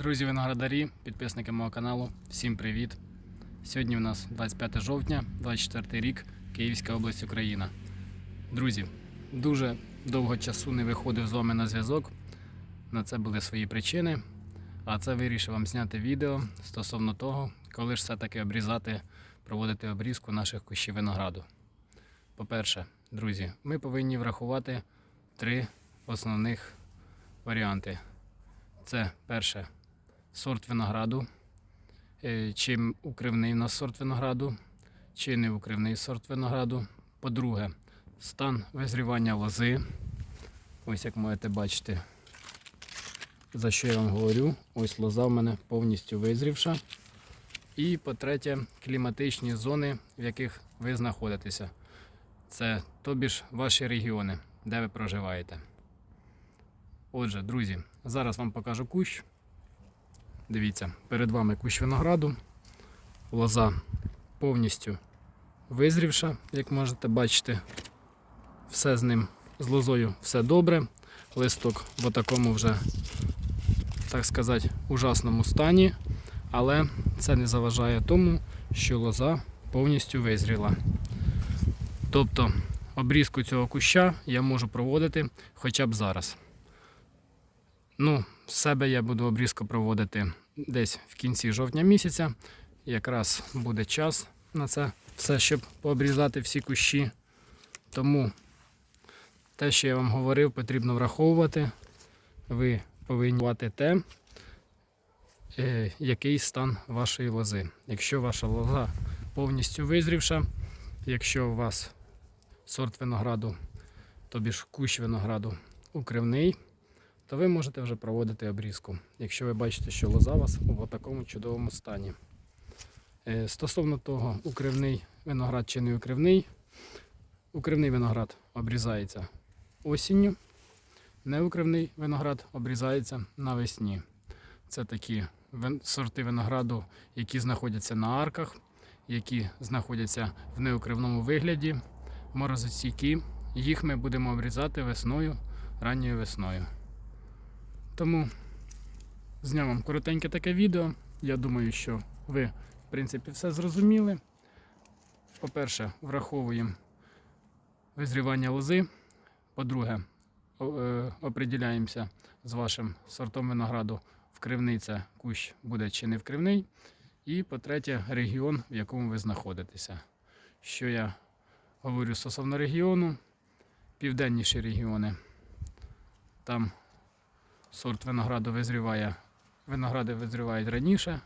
Друзі виноградарі, підписники мого каналу, всім привіт! Сьогодні у нас 25 жовтня, 24 рік, Київська область, Україна. Друзі, дуже довго часу не виходив з вами на зв'язок. На це були свої причини. А це вирішив вам зняти відео стосовно того, коли ж все-таки обрізати, проводити обрізку наших кущів винограду. По-перше, друзі, ми повинні врахувати три основних варіанти. Це перше сорт винограду, е, чи укривний у нас сорт винограду, чи не укривний сорт винограду. По-друге, стан визрівання лози. Ось як можете бачити, за що я вам говорю. Ось лоза в мене повністю визрівша. І по-третє, кліматичні зони, в яких ви знаходитеся. Це тобі ж ваші регіони, де ви проживаєте. Отже, друзі, зараз вам покажу кущ. Дивіться, перед вами кущ винограду. Лоза повністю визрівша, як можете бачити. Все з ним, з лозою все добре. Листок в такому вже, так сказати, ужасному стані. Але це не заважає тому, що лоза повністю визріла. Тобто обрізку цього куща я можу проводити хоча б зараз. Ну, з себе я буду обрізку проводити десь в кінці жовтня місяця. Якраз буде час на це все, щоб пообрізати всі кущі. Тому те, що я вам говорив, потрібно враховувати. Ви повинні мати те, е, який стан вашої лози. Якщо ваша лоза повністю визрівша, якщо у вас сорт винограду, тобі ж кущ винограду укривний, то ви можете вже проводити обрізку, якщо ви бачите, що лоза вас у такому чудовому стані. Е, Стосовно того, укривний виноград чи не укривний, укривний виноград обрізається осінню, неукривний виноград обрізається навесні. Це такі сорти винограду, які знаходяться на арках, які знаходяться в неукривному вигляді, морозостійкі. Їх ми будемо обрізати весною, ранньою весною. Тому зняв вам коротеньке таке відео. Я думаю, що ви, в принципі, все зрозуміли. По-перше, враховуємо визрівання лози. По-друге, е, определяємося з вашим сортом винограду, вкривний це кущ буде чи не вкривний. І по-третє, регіон, в якому ви знаходитеся. Що я говорю стосовно регіону, південніші регіони. Там сорт винограду визріває. Виногради визрівають раніше,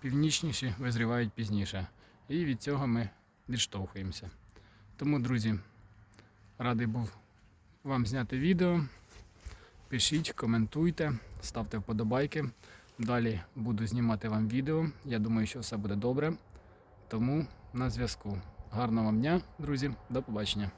північніші визрівають пізніше. І від цього ми відштовхуємося. Тому, друзі, радий був вам зняти відео. Пишіть, коментуйте, ставте вподобайки. Далі буду знімати вам відео. Я думаю, що все буде добре. Тому на зв'язку. Гарного вам дня, друзі. До побачення.